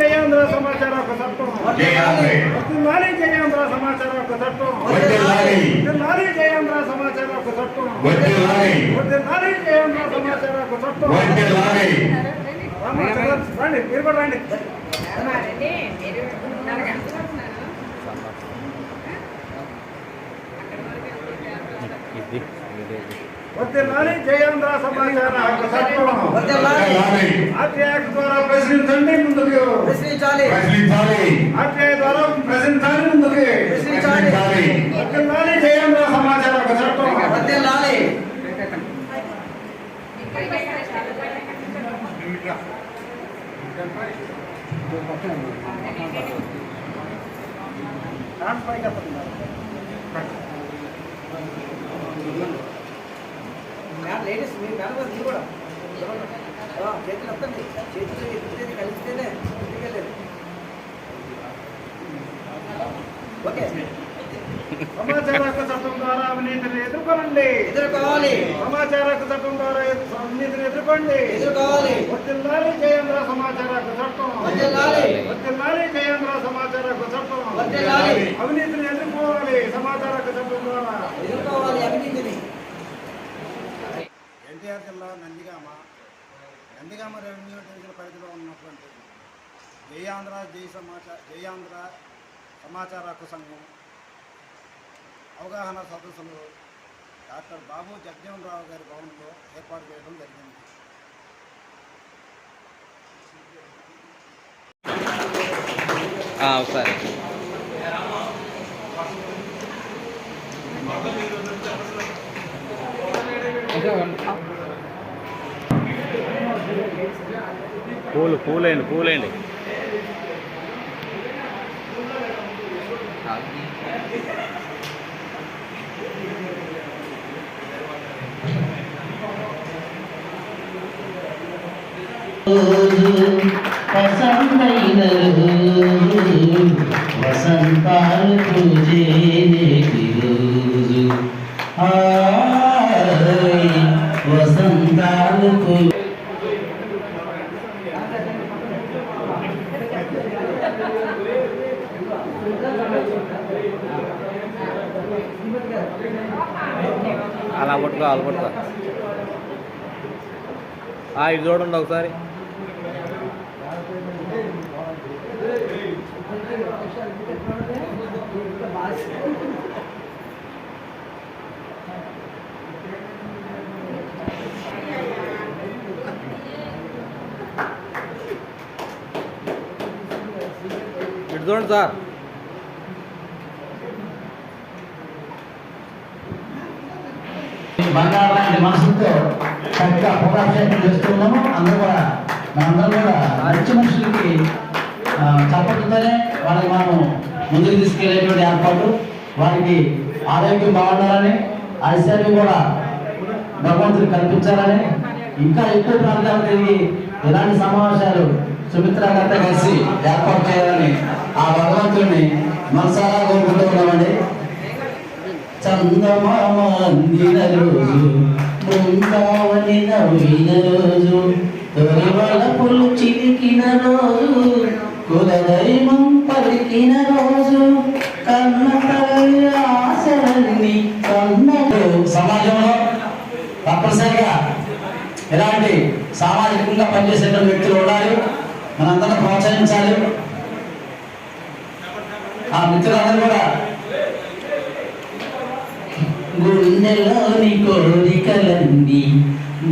జయాంధ్ర సమాచార చట్టం. చేయాలి వర్ధిల్లాలి జయాంధ్ర సమాచార చట్టం. వర్ధిల్లాలి వర్ధిల్లాలి జయాంధ్ర సమాచార చట్టం. వర్ధిల్లాలి వర్ధిల్లాలి జయాంధ్ర సమాచార రామ్మా, చదవండి. రండి మీరు కూడా రండి. ఉన్నారండి మీరు ఉన్నారు కనుకుంటున్నాను వర్ధిల్లాలి జయాంధ్ర సమాచార హక్కు చట్టం వర్ధిల్లాలి ఆర్టీఐ యాక్ట్ ద్వారా ప్రశ్నించండి ముందుకు ప్రశ్నించాలి ప్రశ్నించాలి ఆర్టీఐ ద్వారా ప్రశ్నించాలి ముందుకు ప్రశ్నించాలి వర్ధిల్లాలి జయాంధ్ర సమాచార హక్కు చట్టం వర్ధిల్లాలి డాన్స్ పైకి ఎత్తుతున్నారు. లేడీస్ మీరు కూడా. ఆ, చేతులు వస్తుంది చేతులు ఎత్తితేనే కలిస్తేనే ముందుకెళ్ళేది ఓకే. సమాచార హక్కు చట్టం ద్వారా అవినీతిని ఎదుర్కొనండి. ఎదుర్కోవాలి. సమాచార హక్కు చట్టం ద్వారా అవినీతిని ఎదుర్కోండి. ఎదుర్కోవాలి. వర్ధిల్లాలి జయేంద్ర సమాచార హక్కు చట్టం. వర్ధిల్లాలి జయేంద్ర సమాచార హక్కు చట్టం. అవినీతిని ఎదుర్కోవాలి. సమాచార హక్కు చట్టం ఎన్టీఆర్ జిల్లా నందిగామ నందిగామ రెవెన్యూ డివిజన్ పరిధిలో ఉన్నటువంటి జయాంధ్ర జై సమాచార జయాంధ్ర సమాచార హక్కు సంఘం అవగాహన సదస్సులు డాక్టర్ బాబు జగజీవన్ రావు గారి భవనంలో ఏర్పాటు చేయడం జరిగింది ఒకసారి పూలు పూలేండి పూలేండి వసంతైన అలా పట్టుకో అలా పట్టుకో. ఆ, ఇది చూడండి ఒకసారి. ఇటు చూడండి సార్. బంగారాన్ని మనసుతో చక్కగా పోరాటం చేస్తున్నాము. అందరూ కూడా మనందరం కూడా మంచి మనుషులకి చప్పట్లతోనే వాళ్ళకి మనం ముందుకు తీసుకెళ్ళేటువంటి ఏర్పాటు. వారికి ఆరోగ్యం బాగుండాలని ఐశ్వర్యం కూడా భగవంతుడు కల్పించాలని ఇంకా ఎక్కువ ప్రాంతాలు తిరిగి ఇలాంటి సమావేశాలు సుమిత్ర గారితో కలిసి ఏర్పాటు చేయాలని ఆ భగవంతుడిని మనసారా చందమామ అందిన రోజు బృందావని నవ్విన రోజు తొలివల పులు చిలికిన రోజు కులదైవం పలికిన రోజు కన్న తల్లి ఆశలన్నీ కన్న సమాజంలో తప్పనిసరిగా ఇలాంటి సామాజికంగా పనిచేసేటువంటి వ్యక్తులు ఉండాలి మనందరం ప్రోత్సహించాలి ఆ మిత్రులందరూ కూడా కోరికలన్నీ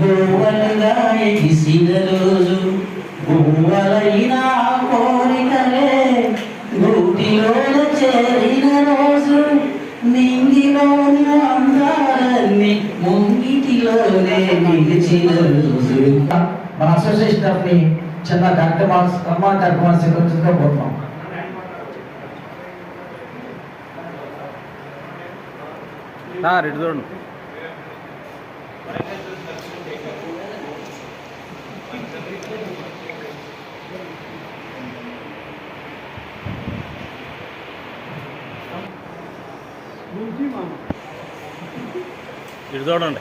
గోవలుగా ఎగిసిన రోజు గువ్వలైన ఆ కోరికలే గూటిలోన చేరిన రోజు నింగిలోని అందాలన్నీ ముంగిటిలోనే నిలిచిన రోజు. మన అసోసియేషన్ తరఫుని చిన్న కార్యక్రమాలు సన్మాన కార్యక్రమాలు స్వీకరించగా పోతున్నాం సార్ ఇటు చూడండి. ఇటు చూడండి